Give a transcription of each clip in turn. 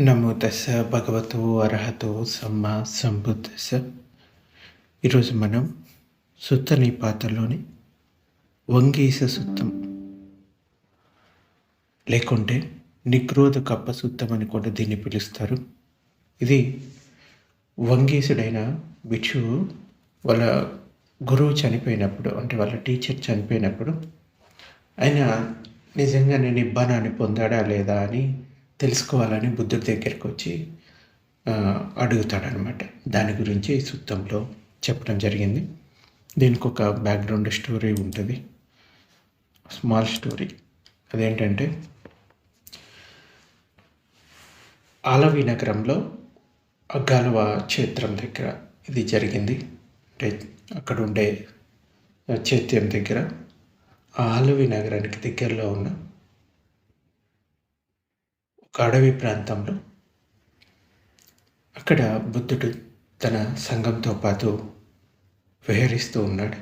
నమో దశ భగవతు అర్హతో సమ్మ సంబుద్ధస్స. ఈరోజు మనం సుత్త నిపాతలోని వంగీస సుత్తం. లేకుంటే నిగ్రోధ కప్ప సుత్తం అని కూడా దీన్ని పిలుస్తారు. ఇది వంగీసుడైన భిక్షువు వాళ్ళ గురువు చనిపోయినప్పుడు అంటే వాళ్ళ టీచర్ చనిపోయినప్పుడు ఆయన నిజంగానే నిబ్బానాన్ని పొందాడా లేదా? అని తెలుసుకోవాలని బుద్ధుడి దగ్గరికి వచ్చి అడుగుతాడనమాట దాని గురించి ఈ సూత్రంలో చెప్పడం జరిగింది. దీనికి ఒక బ్యాక్గ్రౌండ్ స్టోరీ ఉంటుంది. Small story. అదేంటంటే ఆలవి నగరంలో అగ్గాలవ క్షేత్రం దగ్గర ఇది జరిగింది. అంటే అక్కడ ఉండే చైత్యం దగ్గర ఆ ఆలవి నగరానికి దగ్గరలో ఉన్న ఒక అడవి ప్రాంతంలో అక్కడ బుద్ధుడు తన సంఘంతో పాటు విహరిస్తూ ఉన్నాడు.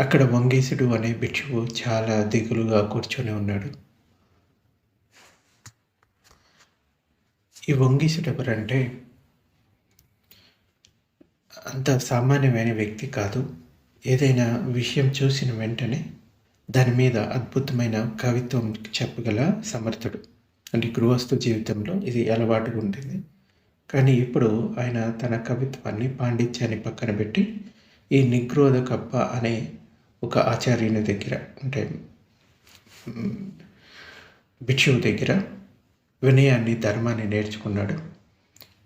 అక్కడ వంగీసుడు అనే భిక్షువు చాలా దిగులుగా కూర్చొని ఉన్నాడు. ఈ వంగీసుడు ఎవరంటే అంత సామాన్యమైన వ్యక్తి కాదు. ఏదైనా విషయం చూసిన వెంటనే దాని మీద అద్భుతమైన కవిత్వం చెప్పగల సమర్థుడు. అంటే గృహస్థ జీవితంలో ఇది అలవాటుగా ఉంటుంది. కానీ ఇప్పుడు ఆయన తన కవిత్వాన్ని పాండిత్యాన్ని పక్కన పెట్టి ఈ నిగ్రోధ కప్ప అనే ఒక ఆచార్యుని దగ్గర అంటే మ్, భిక్షువు దగ్గర వినయాన్ని ధర్మాన్ని నేర్చుకున్నాడు.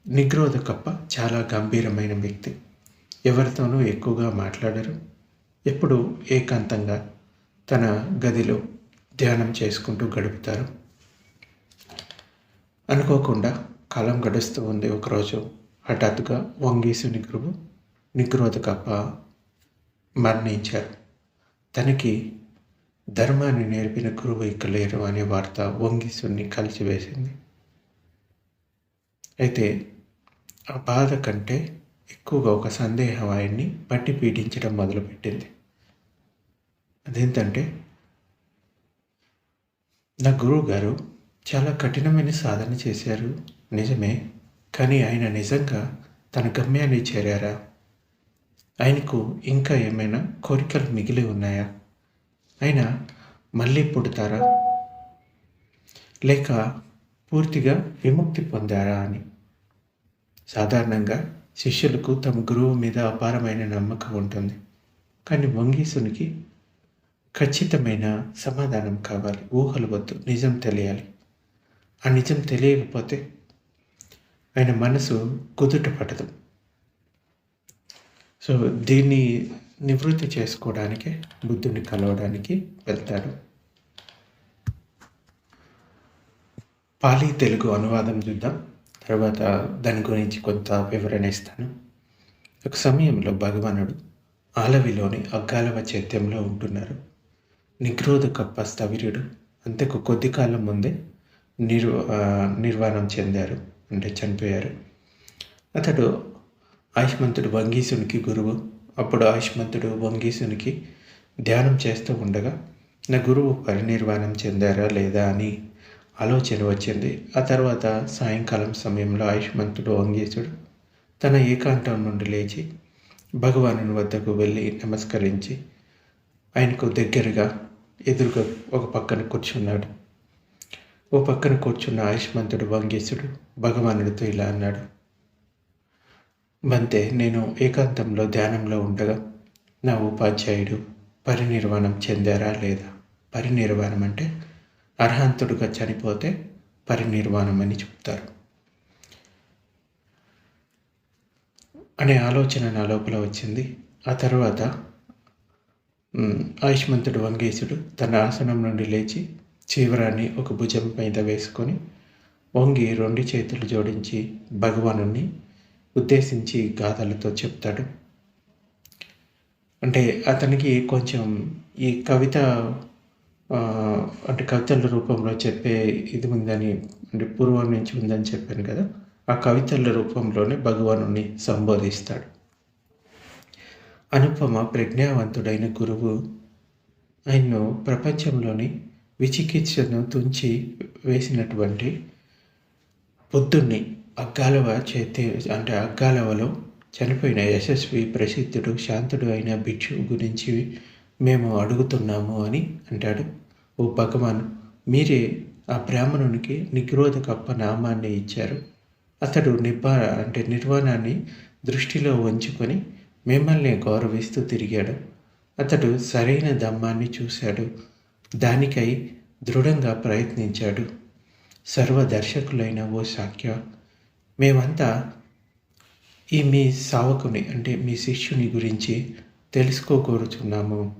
నిగ్రోధ కప్ప చాలా గంభీరమైన వ్యక్తి. ఎవరితోనూ ఎక్కువగా మాట్లాడరు. ఎప్పుడు ఏకాంతంగా తన గదిలో ధ్యానం చేసుకుంటూ గడుపుతారు. అనుకోకుండా కాలం గడుస్తూ ఉంది ఒకరోజు. హఠాత్తుగా వంగీసుని గురువు నిగ్రోధ కప్ప మరణించారు. తనకి ధర్మాన్ని నేర్పిన గురువు ఇక లేరు అనే వార్త వంగీసుని కలిసివేసింది. అయితే ఆ బాధ కంటే ఎక్కువగా ఒక సందేహం ఆయన్ని పట్టి పీడించడం మొదలుపెట్టింది. అదేంటంటే నా గురువు గారు చాలా కఠినమైన సాధన చేశారు. నిజమే. కానీ ఆయన నిజంగా తన గమ్యాన్ని చేరారా? ఆయనకు ఇంకా ఏమైనా కోరికలు మిగిలి ఉన్నాయా? ఆయన మళ్ళీ పుడతారా? లేక పూర్తిగా విముక్తి పొందారా అని? సాధారణంగా శిష్యులకు తమ గురువు మీద అపారమైన నమ్మకం ఉంటుంది. కానీ వంగీసునికి ఖచ్చితమైన సమాధానం కావాలి. ఊహలు వద్దు. నిజం తెలియాలి. ఆ నిజం తెలియకపోతే ఆయన మనసు కుదుట పడదు సో దీన్ని నివృత్తి చేసుకోవడానికి బుద్ధుని కలవడానికి వెళ్తాడు. పాలి తెలుగు అనువాదం చూద్దాం. తర్వాత దాని గురించి కొంత వివరణ ఇస్తాను. ఒక సమయంలో భగవానుడు ఆలవిలోని అగ్గాలవ చైత్యంలో ఉంటున్నారు. నిగ్రోధ కప్ప స్థవిర్యుడు. అంతకు కొద్ది కాలం ముందే నిర్ నిర్వాణం చెందారు అంటే చనిపోయారు. అతడు ఆయుష్మంతుడు వంగీసునికి గురువు. అప్పుడు ఆయుష్మంతుడు వంగీసునికి ధ్యానం చేస్తూ ఉండగా నా గురువు పరినిర్వాణం చెందారా లేదా అని ఆలోచన వచ్చింది. ఆ తర్వాత సాయంకాలం సమయంలో ఆయుష్మంతుడు వంగీసుడు తన ఏకాంతం నుండి లేచి భగవాను వద్దకు వెళ్ళి నమస్కరించి ఆయనకు దగ్గరగా ఎదురుగా ఒక పక్కన కూర్చున్నాడు. ఓ పక్కన కూర్చున్న ఆయుష్మంతుడు వంగీసుడు భగవానుడితో ఇలా అన్నాడు. బంతే నేను ఏకాంతంలో ధ్యానంలో ఉండగా నా ఉపాధ్యాయుడు పరినిర్వాణం చెందారా లేదా? పరినిర్వాణం అంటే అర్హంతుడుగా చనిపోతే పరినిర్వాణం అని చెప్తారు. అనే ఆలోచన నా లోపల వచ్చింది. ఆ తర్వాత ఆయుష్మంతుడు వంగేశుడు తన ఆసనం నుండి లేచి చీవరాన్ని ఒక భుజం మీద వేసుకొని వంగి రెండు చేతులు జోడించి భగవాను ఉద్దేశించి గాథలతో చెప్తాడు. అంటే అతనికి కొంచెం ఈ కవిత అంటే కవితల రూపంలో చెప్పే ఇది ఉందని అంటే పూర్వం నుంచి ఉందని చెప్పాను కదా ఆ కవితల రూపంలోనే భగవాను సంబోధిస్తాడు. అనుపమ ప్రజ్ఞావంతుడైన గురువు ఆయన్ను ప్రపంచంలోని విచికిత్సను తుంచి వేసినటువంటి పొద్దున్నే అగ్గాలవ చేతి అంటే అగ్గాలవలో చనిపోయిన యశస్వి ప్రసిద్ధుడు శాంతుడు అయిన భిక్షు గురించి మేము అడుగుతున్నాము అని అంటాడు. ఓ భగవాన్ మీరే ఆ బ్రాహ్మణునికి నిగ్రోధకప్ప నామాన్ని ఇచ్చారు. అతడు నిబ్బా అంటే నిర్వాణాన్ని దృష్టిలో ఉంచుకొని మిమ్మల్ని గౌరవిస్తూ తిరిగాడు. అతడు సరైన దమ్మాన్ని చూశాడు. దానికై దృఢంగా ప్రయత్నించాడు. సర్వదర్శకులైన ఓ సాఖ్య. మేమంతా ఈ మీ సావకుని అంటే మీ శిష్యుని గురించి తెలుసుకోకూరుచున్నాము.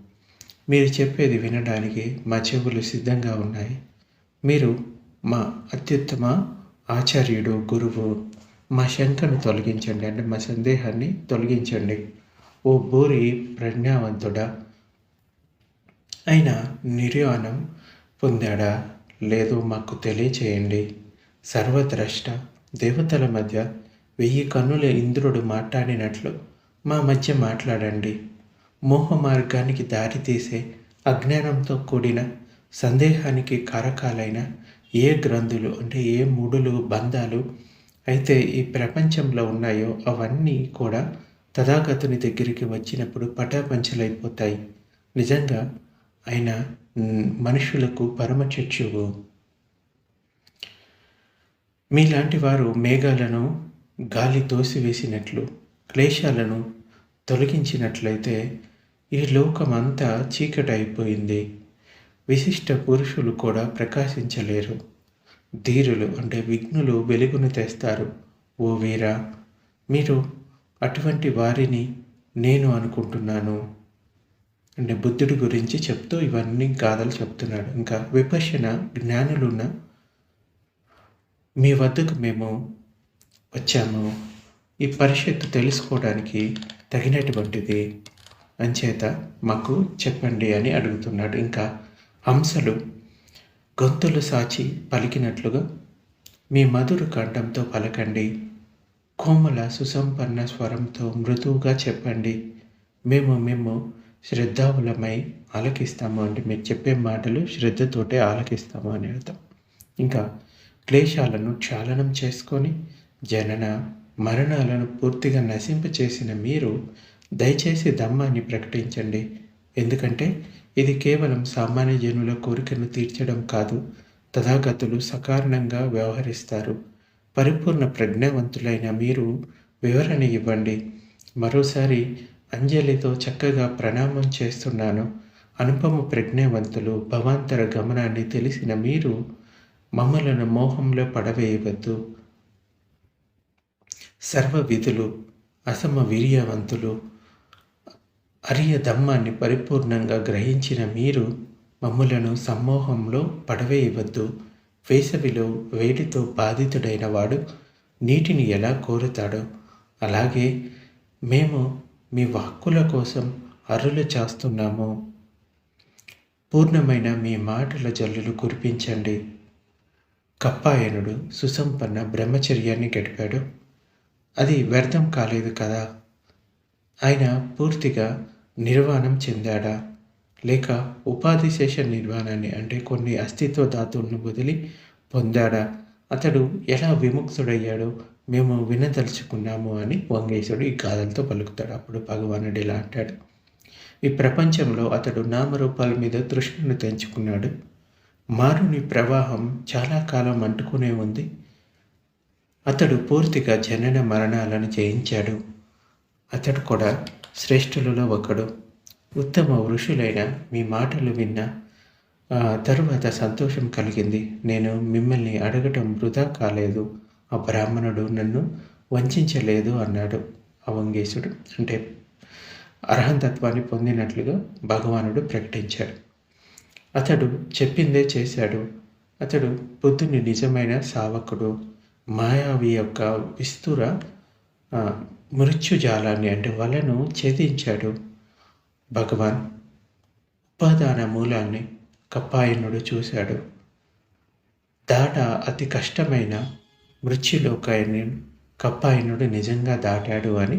మీరు చెప్పేది వినడానికి మా చెవులు సిద్ధంగా ఉన్నాయి. మీరు మా అత్యుత్తమ ఆచార్యుడు గురువు. మా శంకను తొలగించండి అంటే మా సందేహాన్ని తొలగించండి. ఓ బోరి ప్రజ్ఞావంతుడా అయినా నిర్యాణం పొందాడా? లేదో మాకు తెలియచేయండి. సర్వద్రష్ట దేవతల మధ్య వెయ్యి కన్నుల ఇంద్రుడు మాట్లాడినట్లు మా మధ్య మాట్లాడండి. మోహ మార్గానికి దారితీసే అజ్ఞానంతో కూడిన సందేహానికి కారకాలైన ఏ గ్రంథులు అంటే ఏ మూడులు బంధాలు అయితే ఈ ప్రపంచంలో ఉన్నాయో అవన్నీ కూడా తథాగతుని దగ్గరికి వచ్చినప్పుడు పటాపంచలైపోతాయి. నిజంగా ఆయన మనుషులకు పరమ చర్చువు మీలాంటి వారు మేఘాలను గాలి తోసివేసినట్లు క్లేశాలను తొలగించినట్లయితే ఈ లోకమంతా చీకటైపోయింది. విశిష్ట పురుషులు కూడా ప్రకాశించలేరు. ధీరులు అంటే విఘ్నులు వెలుగును తెస్తారు. ఓ వీరా మీరు అటువంటి వారిని నేను అనుకుంటున్నాను. అంటే బుద్ధుడి గురించి చెప్తూ ఇవన్నీ గాథలు చెప్తున్నాడు. ఇంకా విపశన జ్ఞానులున్న మీ వద్దకు మేము వచ్చాము. ఈ పరిషత్తు తెలుసుకోవడానికి తగినటువంటిది అంచేత మాకు చెప్పండి అని అడుగుతున్నాడు. ఇంకా హంసలు గొంతులు సాచి పలికినట్లుగా మీ మధుర కంఠంతో పలకండి. కోమల సుసంపన్న స్వరంతో మృదువుగా చెప్పండి. మేము మేము శ్రద్ధావులమై ఆలకిస్తాము అంటే మీరు చెప్పే మాటలు శ్రద్ధతోటే ఆలకిస్తాము అని అర్థం. ఇంకా క్లేశాలను క్షాళనం చేసుకొని జనన మరణాలను పూర్తిగా నశింపచేసిన మీరు దయచేసి ధమ్మాన్ని ప్రకటించండి. ఎందుకంటే ఇది కేవలం సామాన్య జనుల కోరికను తీర్చడం కాదు తథాగతులు సకారణంగా వ్యవహరిస్తారు. పరిపూర్ణ ప్రజ్ఞావంతులైన మీరు వివరణ ఇవ్వండి. మరోసారి అంజలితో చక్కగా ప్రణామం చేస్తున్నాను. అనుపమ ప్రజ్ఞావంతులు భవాంతర గమనాన్ని తెలిసిన మీరు మమ్మలను మోహంలో పడవేయవద్దు. సర్వ విధులు అసమ వీర్యవంతులు అరియ ధమ్మాన్ని పరిపూర్ణంగా గ్రహించిన మీరు మమ్ములను సమ్మోహంలో పడవేయవద్దు. వేసవిలో వేడితో బాధితుడైన వాడు నీటిని ఎలా కోరుతాడో అలాగే మేము మీ వాక్కుల కోసం అరులు చేస్తున్నాము. పూర్ణమైన మీ మాటల జల్లులు కురిపించండి. కప్పాయనుడు సుసంపన్న బ్రహ్మచర్యాన్ని గడిపాడు. అది వ్యర్థం కాలేదు కదా. ఆయన పూర్తిగా నిర్వాణం చెందాడా? లేక ఉపాధి శేష నిర్వాణాన్ని అంటే కొన్ని అస్తిత్వ ధాతువులను వదిలి పొందాడా? అతడు ఎలా విముక్తుడయ్యాడో మేము వినదలుచుకున్నాము అని వంగేశుడు ఈ గాథలతో పలుకుతాడు. అప్పుడు భగవానుడు ఇలా అంటాడు. ఈ ప్రపంచంలో అతడు నామరూపాల మీద తృష్ణను తెంచుకున్నాడు. మారుని ప్రవాహం చాలా కాలం అంటుకునే ఉంది. అతడు పూర్తిగా జనన మరణాలను జయించాడు. అతడు కూడా శ్రేష్ఠులలో ఒకడు. ఉత్తమ ఋషులైన మీ మాటలు విన్న తరువాత సంతోషం కలిగింది. నేను మిమ్మల్ని అడగటం వృధా కాలేదు. ఆ బ్రాహ్మణుడు నన్ను వంచలేదు అన్నాడు. అవంగేశుడు అంటే అర్హంతత్వాన్ని పొందినట్లుగా భగవానుడు ప్రకటించాడు. అతడు చెప్పిందే చేశాడు. అతడు బుద్ధుని నిజమైన సావకుడు. మాయావి యొక్క విస్తుర మృత్యుజాలాన్ని అంటే వలను ఛేదించాడు. భగవాన్ ఉపాదాన మూలాన్ని కప్పాయనుడు చూశాడు. దాట అతి కష్టమైన మృత్యులోకాయని కప్పాయనుడు నిజంగా దాటాడు అని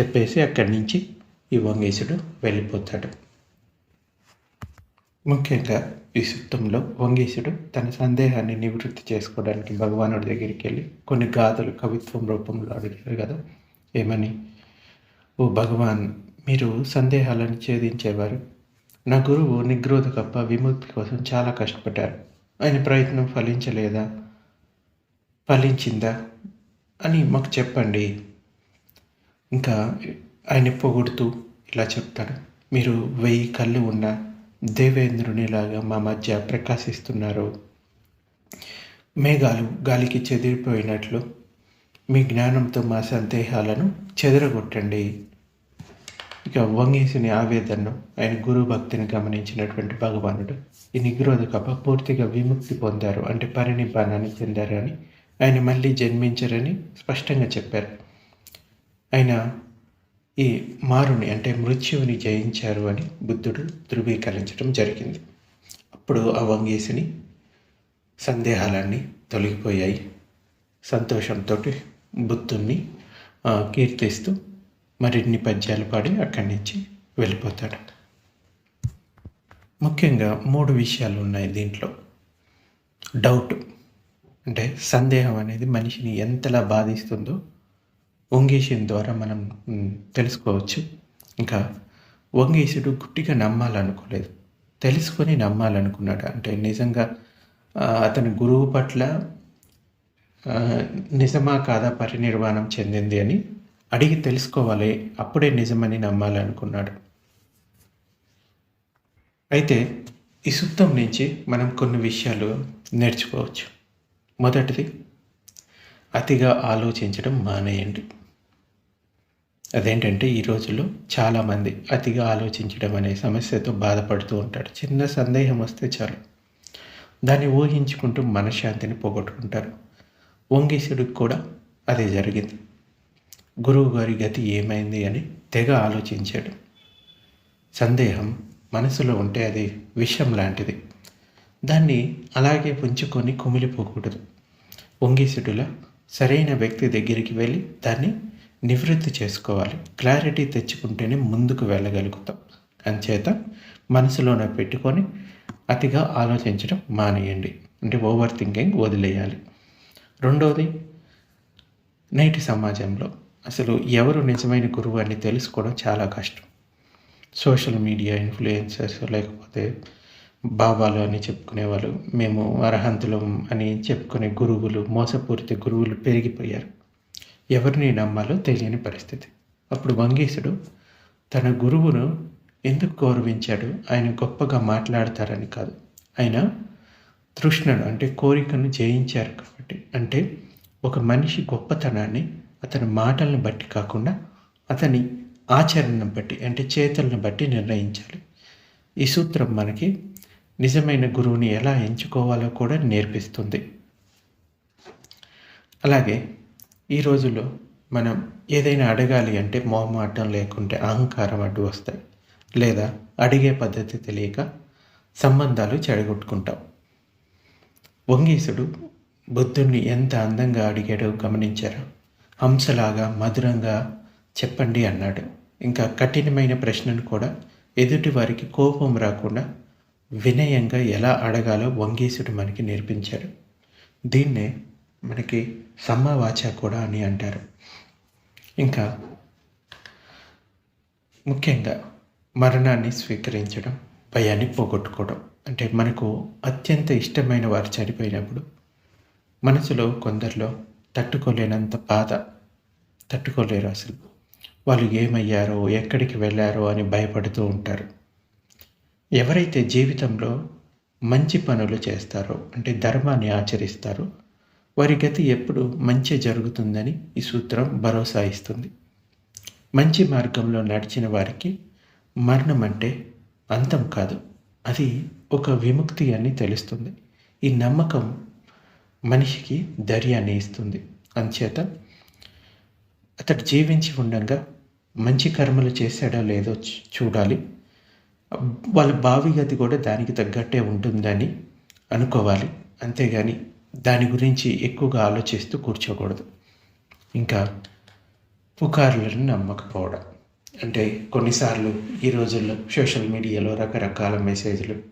చెప్పేసి అక్కడి నుంచి ఈ వంగేశుడు వెళ్ళిపోతాడు. ముఖ్యంగా ఈ సుత్తంలో వంగీసుడు తన సందేహాన్ని నివృత్తి చేసుకోవడానికి భగవానుడి దగ్గరికి వెళ్ళి కొన్ని గాథలు కవిత్వం రూపంలో అడిగారు కదా. ఏమని? ఓ భగవాన్ మీరు సందేహాలను ఛేదించేవారు. నా గురువు నిగ్రోధకప్ప విముక్తి కోసం చాలా కష్టపడ్డారు ఆయన ప్రయత్నం ఫలించలేదా? ఫలించిందా? అని మాకు చెప్పండి. ఇంకా ఆయన పొగుడుతూ ఇలా చెప్తాడు. మీరు వెయ్యి కళ్ళు ఉన్న దేవేంద్రునిలాగా మా మధ్య ప్రకాశిస్తున్నారు. మేఘాలు గాలికి చెదిరిపోయినట్లు మీ జ్ఞానంతో మా సందేహాలను చెదరగొట్టండి. ఇక వంగేసిన ఆవేదనను ఆయన గురువు భక్తిని గమనించినటువంటి భగవానుడు ఈ నిగ్రోధక పూర్తిగా విముక్తి పొందారు అంటే పరినిబ్బానాన్ని చెందారు అని ఆయన మళ్ళీ జన్మించరని స్పష్టంగా చెప్పారు. ఆయన ఈ మారుని అంటే మృత్యువుని జయించారు అని బుద్ధుడు ధృవీకరించడం జరిగింది. అప్పుడు ఆ వంగేసిని సందేహాలన్నీ తొలగిపోయాయి. సంతోషంతో బుద్ధుణ్ణి కీర్తిస్తూ మరిన్ని పద్యాలు పాడి అక్కడి నుంచి వెళ్ళిపోతాడు. ముఖ్యంగా మూడు విషయాలు ఉన్నాయి దీంట్లో. డౌట్ అంటే సందేహం అనేది మనిషిని ఎంతలా బాధిస్తుందో వంగేషన్ ద్వారా మనం తెలుసుకోవచ్చు. ఇంకా వంగేశుడు గుట్టిగా నమ్మాలనుకోలేదు. తెలుసుకొని నమ్మాలనుకున్నాడు. అంటే నిజంగా అతని గురువు పట్ల నిజమా కాదా పరినిర్వాణం చెందింది అని అడిగి తెలుసుకోవాలి. అప్పుడే నిజమని నమ్మాలనుకున్నాడు. అయితే ఈ సుత్తం నుంచి మనం కొన్ని విషయాలు నేర్చుకోవచ్చు. మొదటిది అతిగా ఆలోచించడం మానేయండి. అదేంటంటే ఈ రోజుల్లో చాలామంది అతిగా ఆలోచించడం అనే సమస్యతో బాధపడుతూ ఉంటారు. చిన్న సందేహం వస్తే చాలు. దాన్ని ఊహించుకుంటూ మనశ్శాంతిని పోగొట్టుకుంటారు. వంగీసుడికి కూడా అదే జరిగింది. గురువు గారి గతి ఏమైంది అని తెగ ఆలోచించాడు. సందేహం మనసులో ఉంటే అది విషం లాంటిది. దాన్ని అలాగే పుంచుకొని కుమిలిపోకూడదు. ఒంగిసిడులా సరైన వ్యక్తి దగ్గరికి వెళ్ళి దాన్ని నివృత్తి చేసుకోవాలి. క్లారిటీ తెచ్చుకుంటేనే ముందుకు వెళ్ళగలుగుతాం. అంచేత మనసులోనే పెట్టుకొని అతిగా ఆలోచించడం మానేయండి. అంటే ఓవర్ థింకింగ్ వదిలేయాలి. రెండోది నేటి సమాజంలో అసలు ఎవరు నిజమైన గురువు అని తెలుసుకోవడం చాలా కష్టం. సోషల్ మీడియా ఇన్ఫ్లుయెన్సర్స్ లేకపోతే బాబాలు అని చెప్పుకునే వాళ్ళు మేము అర్హంతులం అని చెప్పుకునే గురువులు మోసపూరిత గురువులు పెరిగిపోయారు. ఎవరిని నమ్మాలో తెలియని పరిస్థితి. అప్పుడు వంగీసుడు తన గురువును ఎందుకు గౌరవించాడు? ఆయన గొప్పగా మాట్లాడతారని కాదు. ఆయన తృష్ణను అంటే కోరికను జయించారు కాబట్టి. అంటే ఒక మనిషి గొప్పతనాన్ని అతని మాటలను బట్టి కాకుండా అతని ఆచరణను బట్టి అంటే చేతులను బట్టి నిర్ణయించాలి. ఈ సూత్రం మనకి నిజమైన గురువుని ఎలా ఎంచుకోవాలో కూడా నేర్పిస్తుంది. అలాగే ఈ రోజుల్లో మనం ఏదైనా అడగాలి అంటే మొహమాటం లేకుంటే అహంకారం అడ్డు వస్తాయి. లేదా అడిగే పద్ధతి తెలియక సంబంధాలు చెడగొట్టుకుంటాం. వంగీసుడు బుద్ధుణ్ణి ఎంత అందంగా అడిగాడో గమనించారా? హంసలాగా మధురంగా చెప్పండి అన్నాడు. ఇంకా కఠినమైన ప్రశ్నను కూడా ఎదుటి వారికి కోపం రాకుండా వినయంగా ఎలా అడగాలో వంగేశుడు మనకి నేర్పించాడు. దీన్నే మనకి సమ్మవాచ కూడా అని అంటారు. ఇంకా ముఖ్యంగా మరణాన్ని స్వీకరించడం భయాన్ని పోగొట్టుకోవడం. అంటే మనకు అత్యంత ఇష్టమైన వారు చనిపోయినప్పుడు మనసులో కొందరిలో తట్టుకోలేనంత బాధ తట్టుకోలేరు అసలు. వాళ్ళు ఏమయ్యారో ఎక్కడికి వెళ్ళారో అని భయపడుతూ ఉంటారు. ఎవరైతే జీవితంలో మంచి పనులు చేస్తారో అంటే ధర్మాన్ని ఆచరిస్తారో వారి గతి ఎప్పుడు మంచి జరుగుతుందని ఈ సూత్రం భరోసా ఇస్తుంది. మంచి మార్గంలో నడిచిన వారికి మరణం అంటే అంతం కాదు. అది ఒక విముక్తి అని తెలుస్తుంది. ఈ నమ్మకం మనిషికి ధైర్యాన్ని ఇస్తుంది. అంచేత అతడు జీవించి ఉండగా మంచి కర్మలు చేశాడో లేదో చూడాలి. వాళ్ళ భావి గతి కూడా దానికి తగ్గట్టే ఉంటుందని అనుకోవాలి. అంతేగాని దాని గురించి ఎక్కువగా ఆలోచిస్తూ కూర్చోకూడదు. ఇంకా పుకార్లను నమ్మకపోవడం. అంటే కొన్నిసార్లు ఈ రోజుల్లో సోషల్ మీడియాలో రకరకాల మెసేజ్లు.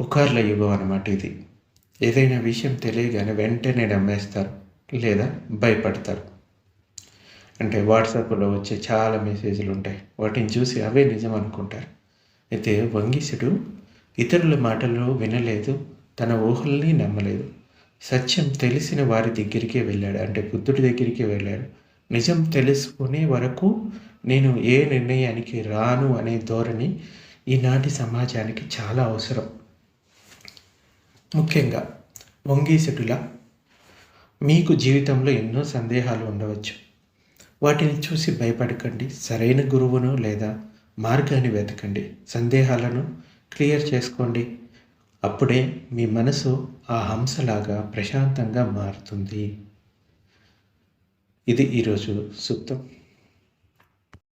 పుకార్ల యుగం అన్నమాట ఇది. ఏదైనా విషయం తెలియగానే వెంటనే నమ్మేస్తారు లేదా భయపడతారు. అంటే వాట్సాప్లో వచ్చే చాలా మెసేజ్లు ఉంటాయి. వాటిని చూసి అవే నిజం అనుకుంటారు. అయితే వంగీసుడు ఇతరుల మాటలు వినలేదు తన ఊహల్ని నమ్మలేదు. సత్యం తెలిసిన వారి దగ్గరికే వెళ్ళాడు. అంటే బుద్ధుడి దగ్గరికి వెళ్ళాడు. నిజం తెలుసుకునే వరకు నేను ఏ నిర్ణయానికి రాను అనే ధోరణి ఈనాటి సమాజానికి చాలా అవసరం. ముఖ్యంగా వంగీసుడులా మీకు జీవితంలో ఎన్నో సందేహాలు ఉండవచ్చు. వాటిని చూసి భయపడకండి. సరైన గురువును లేదా మార్గాన్ని వెతకండి. సందేహాలను క్లియర్ చేసుకోండి. అప్పుడే మీ మనసు ఆ హంసలాగా ప్రశాంతంగా మారుతుంది. ఇది ఈరోజు సూక్తం.